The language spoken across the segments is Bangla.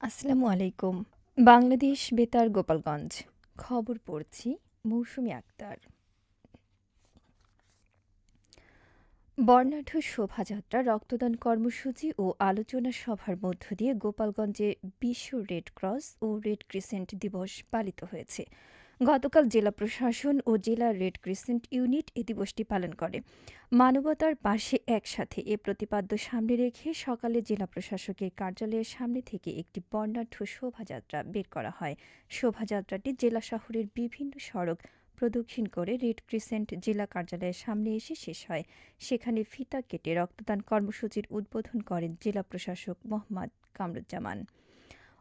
আসসালামু আলাইকুম। বাংলাদেশ বেতার গোপালগঞ্জ। খবর পড়ছি মৌসুমি আক্তার। বর্ণাঢ্য শোভাযাত্রা, রক্তদান কর্মসূচি ও আলোচনা সভার মধ্য দিয়ে গোপালগঞ্জে বিশ্ব রেড ক্রস ও রেড ক্রিসেন্ট দিবস পালিত হয়েছে। গতকাল জেলা প্রশাসন ও জেলা রেড ক্রিসেন্ট ইউনিট এ দিবসটি পালন করে। মানবতার পাশে একসাথে এ প্রতিপাদ্য সামনে রেখে সকালে জেলা প্রশাসকের কার্যালয়ের সামনে থেকে একটি বর্ণাঢ্য শোভাযাত্রা বের করা হয়। শোভাযাত্রাটি জেলা শহরের বিভিন্ন সড়ক প্রদক্ষিণ করে রেড ক্রিসেন্ট জেলা কার্যালয়ের সামনে এসে শেষ হয়। সেখানে ফিতা কেটে রক্তদান কর্মসূচির উদ্বোধন করেন জেলা প্রশাসক মোহাম্মদ কামরুজ্জামান।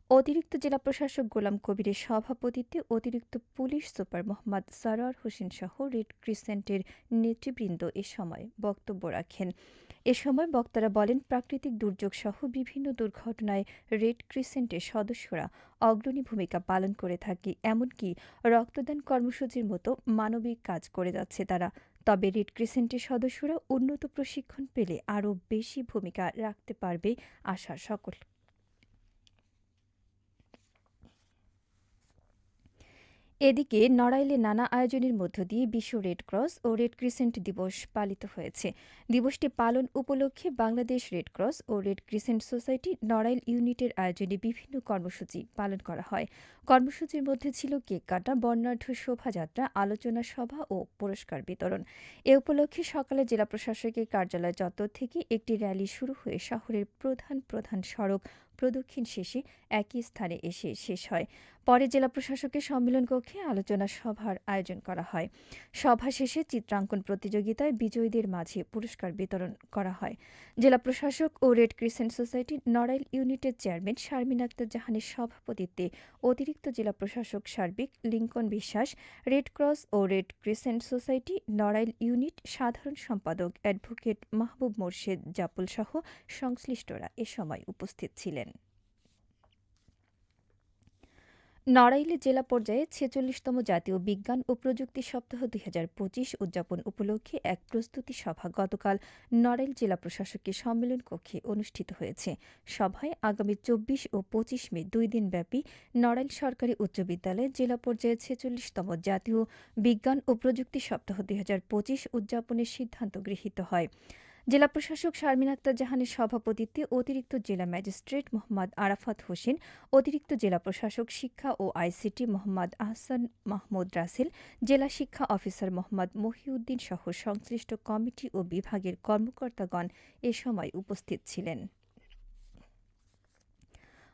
অতিরিক্ত জেলা প্রশাসক গোলাম কবিরের সভাপতিত্বে অতিরিক্ত পুলিশ সুপার মোহাম্মদ সারোয়ার হোসেন সহ রেড ক্রিসেন্টের নেতৃবৃন্দ এ সময় বক্তব্য রাখেন। এ সময় বক্তারা বলেন, প্রাকৃতিক দুর্যোগ সহ বিভিন্ন দুর্ঘটনায় রেড ক্রিসেন্টের সদস্যরা অগ্রণী ভূমিকা পালন করে থাকে, এমনকি রক্তদান কর্মসূচির মতো মানবিক কাজ করে যাচ্ছে তারা। তবে রেড ক্রিসেন্টের সদস্যরা উন্নত প্রশিক্ষণ পেলে আরও বেশি ভূমিকা রাখতে পারবে আশা সকল এদিকে নড়াইলে নানা আয়োজনের মধ্য দিয়ে বিশ্ব রেড ক্রস ও রেড ক্রিসেন্ট দিবস পালিত হয়েছে। দিবসটি পালন উপলক্ষে বাংলাদেশ রেড ক্রস ও রেড ক্রিসেন্ট সোসাইটি নড়াইল ইউনিটের আয়োজনে বিভিন্ন কর্মসূচি পালন করা হয়। কর্মসূচির মধ্যে ছিল কেক কাটা, বর্ণাঢ্য শোভাযাত্রা, আলোচনা সভা ও পুরস্কার বিতরণ। এ উপলক্ষে সকালে জেলা প্রশাসকের কার্যালয় চত্বর থেকে একটি র্যালি শুরু হয়ে শহরের প্রধান প্রধান সড়ক প্রদক্ষিণ শেষে একই স্থানে এসে শেষ হয়। পরে জেলা প্রশাসকের সম্মেলন কক্ষে আলোচনা সভার আয়োজন করা হয়। সভা শেষে চিত্রাঙ্কন প্রতিযোগিতায় বিজয়ীদের মাঝে পুরস্কার বিতরণ করা হয়। জেলা প্রশাসক ও রেড ক্রিসেন্ট সোসাইটির নড়াইল ইউনিটের চেয়ারম্যান শারমিন আক্তার জাহানের সভাপতিত্বে অতিরিক্ত জেলা প্রশাসক সার্বিক লিঙ্কন বিশ্বাস, রেড ক্রস ও Red Crescent Society Narail unit সাধারণ সম্পাদক অ্যাডভোকেট মাহবুব মোর্শেদ জাপুল সহ সংশ্লিষ্টরা এ সময় উপস্থিত ছিলেন। নড়াইলে জেলা পর্যায়ে ছেচল্লিশতম জাতীয় বিজ্ঞান ও প্রযুক্তি সপ্তাহ দুই হাজার পঁচিশ উদযাপন উপলক্ষে এক প্রস্তুতি সভা গতকাল নড়াইল জেলা প্রশাসকের সম্মেলন কক্ষে অনুষ্ঠিত হয়েছে। সভায় আগামী চব্বিশ ও পঁচিশ মে দুই দিনব্যাপী নড়াইল সরকারি উচ্চ বিদ্যালয়ে জেলা পর্যায়ে ছেচল্লিশতম জাতীয় বিজ্ঞান ও প্রযুক্তি সপ্তাহ দুই হাজার পঁচিশ উদযাপনের সিদ্ধান্ত গৃহীত হয়। জেলা প্রশাসক শারমিন আক্তার জাহানের সভাপতিত্বে অতিরিক্ত জেলা ম্যাজিস্ট্রেট মোহাম্মদ আরাফাত হোসেন, অতিরিক্ত জেলা প্রশাসক শিক্ষা ও আইসিটি মোহাম্মদ আহসান মাহমুদ রাসেল, জেলা শিক্ষা অফিসার মোহাম্মদ মহিউদ্দিন সহ সংশ্লিষ্ট কমিটি ও বিভাগের কর্মকর্তাগণ এ সময় উপস্থিত ছিলেন।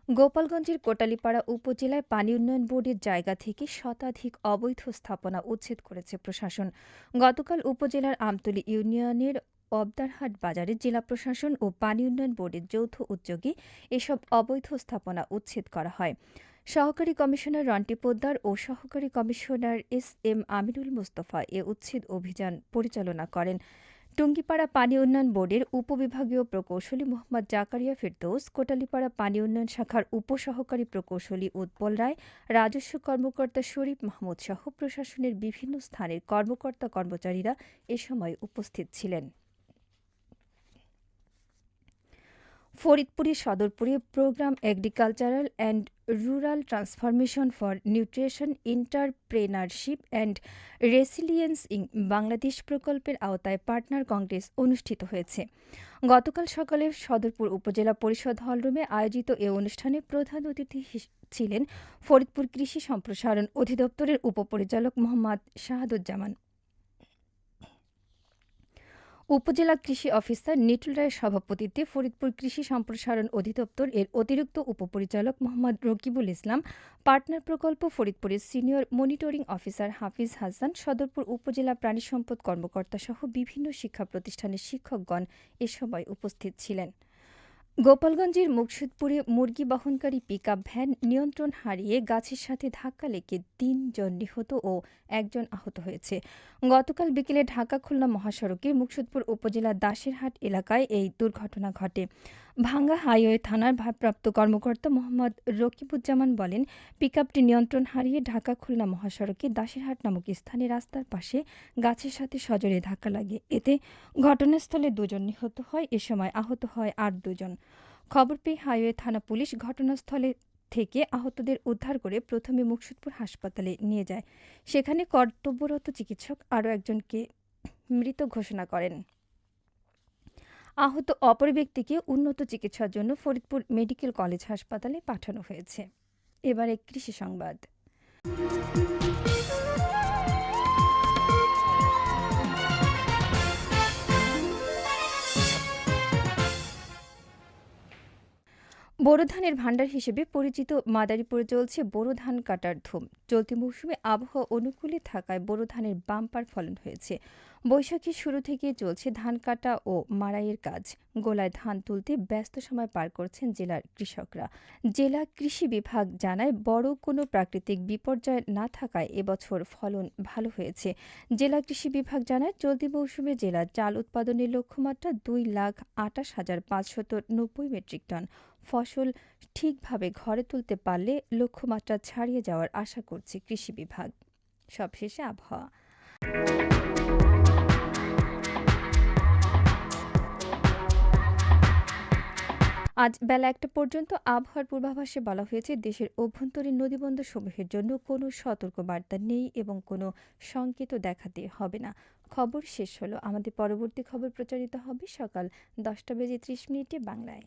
গোপালগঞ্জের কোটালীপাড়া উপজেলায় পানি উন্নয়ন বোর্ডের জায়গা থেকে শতাধিক অবৈধ স্থাপনা উচ্ছেদ করেছে প্রশাসন। গতকাল উপজেলার আমতলী ইউনিয়নের অবদারহাট বাজারে জেলা প্রশাসন ও পানি উন্নয়ন বোর্ডের যৌথ উদ্যোগে এসব অবৈধ স্থাপনা উচ্ছেদ করা হয়। সহকারী কমিশনার রন্টি পোদ্দার ও সহকারী commissioner S M Amirul Mustafa এ উচ্ছেদ অভিযান পরিচালনা করেন। টুঙ্গিপাড়া পানি উন্নয়ন বোর্ডের উপবিভাগীয় প্রকৌশলী মোহাম্মদ জাকারিয়া ফিরদৌস, কোটালীপাড়া পানি উন্নয়ন শাখার উপসহকারী প্রকৌশলী উৎপল রায়, রাজস্ব কর্মকর্তা শরীফ মাহমুদ সহ প্রশাসনের বিভিন্ন স্থানের কর্মকর্তা কর্মচারীরা এ সময় উপস্থিত ছিলেন। ফরিদপুরের সদরপুরে programme agricultural and rural transformation for nutrition entrepreneurship and resilience in Bangladesh প্রকল্পের আওতায় পার্টনার কংগ্রেস অনুষ্ঠিত হয়েছে। গতকাল সকালে সদরপুর উপজেলা পরিষদ হলরুমে আয়োজিত এ অনুষ্ঠানে প্রধান অতিথি ছিলেন ফরিদপুর কৃষি সম্প্রসারণ অধিদপ্তরের উপপরিচালক মোহাম্মদ শাহাদুজ্জামান। উপজেলা কৃষি অফিসার নিটুল রায়ের সভাপতিত্বে ফরিদপুর কৃষি সম্প্রসারণ অধিদপ্তর এর অতিরিক্ত উপপরিচালক মোহাম্মদ রকিবুল ইসলাম পার্টনার প্রকল্প ফরিদপুরের senior monitoring officer Hafiz Hasan, Sadarpur উপজেলা প্রাণী সম্পদ কর্মকর্তা সহ বিভিন্ন শিক্ষা প্রতিষ্ঠানের শিক্ষকগণ এ সময় উপস্থিত ছিলেন। গোপালগঞ্জের মুকসুদপুরে মুরগি বহনকারী পিকআপ ভ্যান নিয়ন্ত্রণ হারিয়ে গাছের সাথে ধাক্কা লেগে তিনজন নিহত ও একজন আহত হয়েছে। গতকাল বিকেলে ঢাকা খুলনা মহাসড়কে মুকসুদপুর উপজেলার দাসেরহাট এলাকায় এই দুর্ঘটনা ঘটে। ভাঙ্গা হাইওয়ে থানার ভারপ্রাপ্ত কর্মকর্তা মোহাম্মদ রকিবুজ্জামান বলেন, পিকআপটি নিয়ন্ত্রণ হারিয়ে ঢাকা খুলনা মহাসড়কে দাসেরহাট নামক স্থানে রাস্তার পাশে গাছের সাথে সজোরে ধাক্কা লাগে। এতে ঘটনাস্থলে দুজন নিহত হয়, এ সময় আহত হয় আর দুজন। খবর পেয়ে হাইওয়ে থানা পুলিশ ঘটনাস্থলে থেকে আহতদের উদ্ধার করে প্রথমে মুকসুদপুর হাসপাতালে নিয়ে যায়। সেখানে কর্তব্যরত চিকিৎসক আরও একজনকে মৃত ঘোষণা করেন। আহত অপর ব্যক্তিকে উন্নত চিকিৎসার জন্য ফরিদপুর মেডিকেল কলেজ হাসপাতালে পাঠানো হয়েছে। এবারে কৃষি সংবাদ। বোরো ধানের ভাণ্ডার হিসেবে পরিচিত মাদারীপুরে চলছে বোরো ধান কাটার ধুম। চলতি মৌসুমে আবহাওয়া অনুকূলে থাকায় বোরো ধানের বাম্পার ফলন হয়েছে। বৈশাখীর শুরু থেকে চলছে ধান কাটা ও মাড়াইয়ের কাজ। গোলায় ধান তুলতে ব্যস্ত সময় পার করছেন জেলার কৃষকরা। জেলা কৃষি বিভাগ জানায়, বড় কোনো প্রাকৃতিক বিপর্যয় না থাকায় এবছর ফলন ভালো হয়েছে। জেলা কৃষি বিভাগ জানায়, চলতি মৌসুমে জেলার চাল উৎপাদনের লক্ষ্যমাত্রা দুই লাখ আটাশ হাজার পাঁচশত নব্বই মেট্রিক টন। ফসল ঠিকভাবে ঘরে তুলতে পারলে লক্ষ্যমাত্রা ছাড়িয়ে যাওয়ার আশা করছে কৃষি বিভাগ। সবশেষে আবহাওয়া। আজ বেলা একটা পর্যন্ত আবহাওয়ার পূর্বাভাসে বলা হয়েছে, দেশের অভ্যন্তরীণ নদীবন্দরসমূহের জন্য কোনো সতর্কবার্তা নেই এবং কোনো সংকেতও দেখাতে হবে না। খবর শেষ হলো। আমাদের পরবর্তী খবর প্রচারিত হবে সকাল দশটা বেজে ত্রিশ মিনিটে বাংলায়।